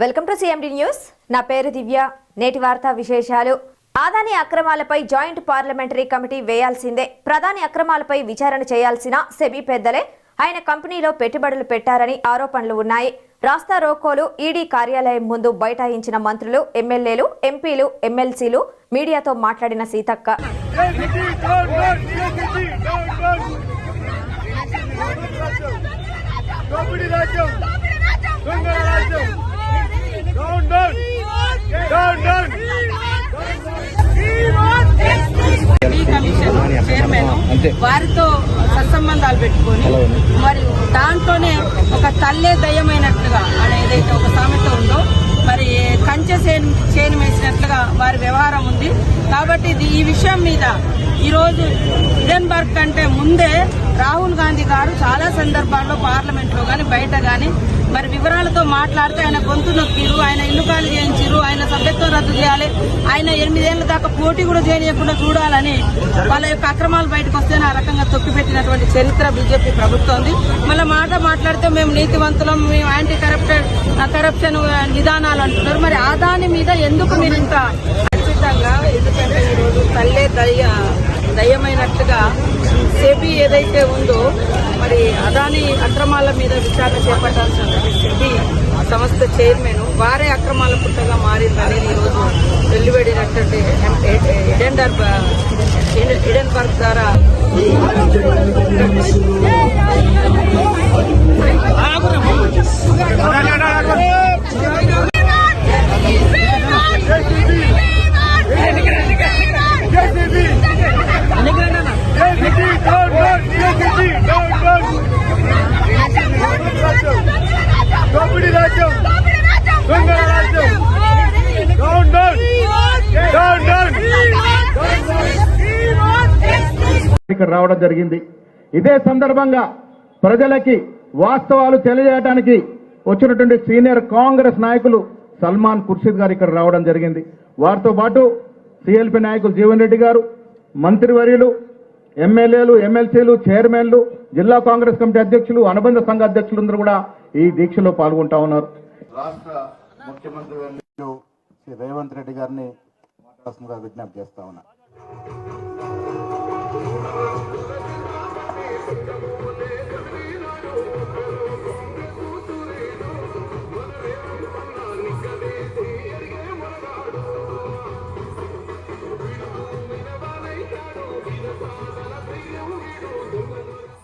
Welcome to CMD news నా పేరు దివ్య. నేటి వార్తా విశేషాలు. ఆదాని అక్రమాలపై జాయింట్ పార్లమెంటరీ కమిటీ వేయాల్సిందే. ప్రధాని అక్రమాలపై విచారణ చేయాల్సిన సెబీ పెద్దలే ఆయన కంపెనీలో పెట్టుబడులు పెట్టారని ఆరోపణలు ఉన్నాయి. రాస్తా రోకోలు ఈడీ కార్యాలయం ముందు బైఠాయించిన మంత్రులు ఎమ్మెల్యేలు ఎంపీలు ఎమ్మెల్సీలు మీడియాతో మాట్లాడిన సీతక్క. కమిషన్ చైర్మన్ వారితో సత్సంబంధాలు పెట్టుకొని మరి దాంట్లోనే ఒక తల్లే దయ్యమైనట్లుగా అని ఏదైతే ఒక సామెత ఉందో మరి కంచె చేను చేను వేసినట్లుగా వారి వ్యవహారం ఉంది. కాబట్టి ఈ విషయం మీద ఈరోజు హిడెన్బర్గ్ కంటే ముందే రాహుల్ గాంధీ గారు చాలా సందర్భాల్లో పార్లమెంట్లో గాని బయట గాని మరి వివరాలతో మాట్లాడితే ఆయన గొంతు నొక్కిరు ఆయన ఇల్లు ఖాళీ చేయించారు ఆయన సభ్యత్వం రద్దు చేయాలి ఆయన ఎనిమిదేళ్ళ దాకా పోటీ కూడా చేయనియకుండా చూడాలని వాళ్ళ యొక్క అక్రమాలు బయటకు వస్తే ఆ రకంగా తొక్కిపెట్టినటువంటి చరిత్ర బీజేపీ ప్రభుత్వం మళ్ళీ మాట మాట్లాడితే మేము నీతివంతులం మేము యాంటీ కరప్టెడ్ కరప్షన్ విధానాలు అంటున్నారు. మరి ఆ దాని మీద ఎందుకు మీరు ఇంత ఖచ్చితంగా ఎందుకంటే ఈరోజు తల్లే దయ్య దయ్యమైనట్టుగా సెబీ ఏదైతే ఉందో మరి అదాని అక్రమాల మీద విచారణ చేపట్టాల్సిన సెబీ సంస్థ చైర్మన్ వారే అక్రమాల పుట్టగా మారిందని ఈరోజు వెల్లువడినటువంటి ఎడెండర్ ఎడెన్బర్గ్ ద్వారా ఇక్కడ రావడం జరిగింది. ఇదే సందర్భంగా ప్రజలకి వాస్తవాలు తెలియజేయడానికి వచ్చినటువంటి సీనియర్ కాంగ్రెస్ నాయకులు సల్మాన్ ఖుర్షీద్ గారు ఇక్కడ రావడం జరిగింది. వారితో పాటు సిఎల్పి నాయకులు జీవన్ రెడ్డి గారు మంత్రివర్యులు ఎమ్మెల్యేలు ఎమ్మెల్సీలు చైర్మన్లు జిల్లా కాంగ్రెస్ కమిటీ అధ్యక్షులు అనుబంధ సంఘ అధ్యక్షులందరూ కూడా ఈ దీక్షలో పాల్గొంటా ఉన్నారు. రాష్ట్ర ముఖ్యమంత్రి రేవంత్ రెడ్డి గారిని విజ్ఞప్తి చేస్తా ఉన్నా.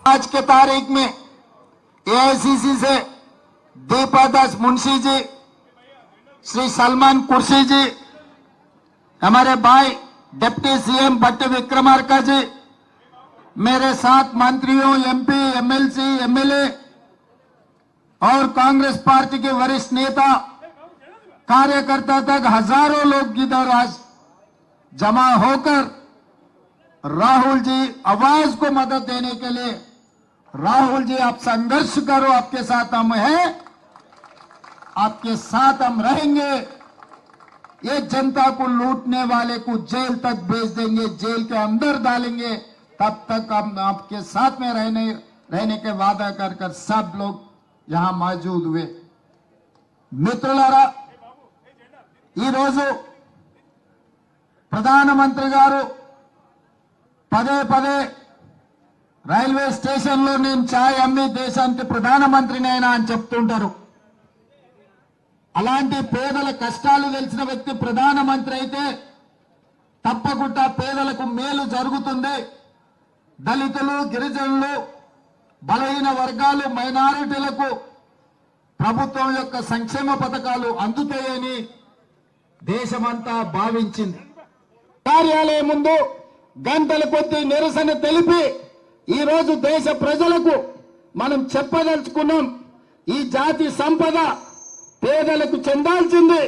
आज के तारीख में एआईसीसी से दीपादास मुंशी जी, श्री सलमान कुर्सी जी, हमारे भाई डिप्टी सीएम भट्ट विक्रमार्का जी, मेरे साथ मंत्रियों एमपी एमएलसी एमएलए और कांग्रेस पार्टी के वरिष्ठ नेता, कार्यकर्ता तक हज़ारों लोग इधर आज जमा होकर राहुल जी आवाज़ को मदद देने के लिए, राहुल जी आप संघर्ष करो, आपके साथ हम हैं, आपके साथ हम रहेंगे। ये जनता को लूटने वाले को जेल तक भेज देंगे जेल के अंदर डालेंगे तब तक हम आपके साथ में रहने रहने के वादा कर कर सब लोग यहां मौजूद हुए మిత్రులారా ఈరోజు ప్రధానమంత్రి గారు పదే పదే రైల్వే స్టేషన్లో నేను ఛాయ్ అమ్మి దేశానికి ప్రధానమంత్రిని అయినా అని చెప్తుంటారు అలాంటి పేదల కష్టాలు తెలిసిన వ్యక్తి ప్రధానమంత్రి అయితే తప్పకుండా పేదలకు మేలు జరుగుతుంది. దళితులు గిరిజనులు బలహీన వర్గాలు మైనారిటీలకు ప్రభుత్వం యొక్క సంక్షేమ పథకాలు అందుతాయని దేశమంతా భావించింది. కార్యాలయం ముందు గంటల కొద్ది నిరసన తెలిపి ఈరోజు దేశ ప్రజలకు మనం చెప్పదలుచుకున్నాం. ఈ జాతి సంపద పేదలకు చెందాల్సింది.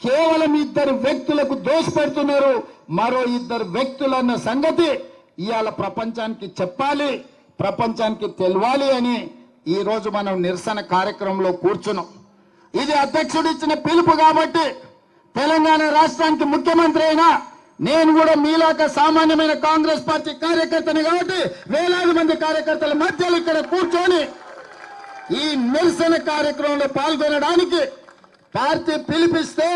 కేవలం ఇద్దరు వ్యక్తులకు దోషపెడుతున్నారు. మరో ఇద్దరు వ్యక్తులన్న సంగతి ఇవాళ ప్రపంచానికి చెప్పాలి ప్రపంచానికి తెలవాలి అని ఈరోజు మనం నిరసన కార్యక్రమంలో కూర్చున్నాం. ఇది అధ్యక్షుడు ఇచ్చిన పిలుపు కాబట్టి తెలంగాణ రాష్ట్రానికి ముఖ్యమంత్రి అయినా నేను కూడా మీలాక సామాన్యమైన కాంగ్రెస్ పార్టీ కార్యకర్తని కాబట్టి వేలాది మంది కార్యకర్తల మధ్యలో ఇక్కడ కూర్చొని ఈ నిరసన కార్యక్రమంలో పాల్గొనడానికి పార్టీ పిలిపిస్తే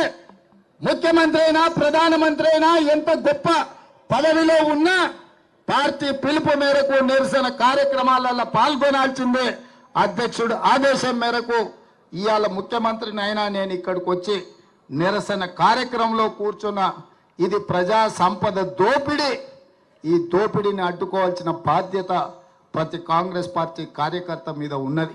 ముఖ్యమంత్రి అయినా ప్రధానమంత్రి అయినా ఎంత గొప్ప పదవిలో ఉన్నా పార్టీ పిలుపు మేరకు నిరసన కార్యక్రమాలలో పాల్గొనాల్సిందే. అధ్యక్షుడు ఆదేశం మేరకు ఇవాళ ముఖ్యమంత్రిని అయినా నేను ఇక్కడికి వచ్చి నిరసన కార్యక్రమంలో కూర్చున్న ఇది ప్రజా సంపద దోపిడీ. ఈ దోపిడీని అడ్డుకోవాల్సిన బాధ్యత ప్రతి కాంగ్రెస్ పార్టీ కార్యకర్త మీద ఉన్నది.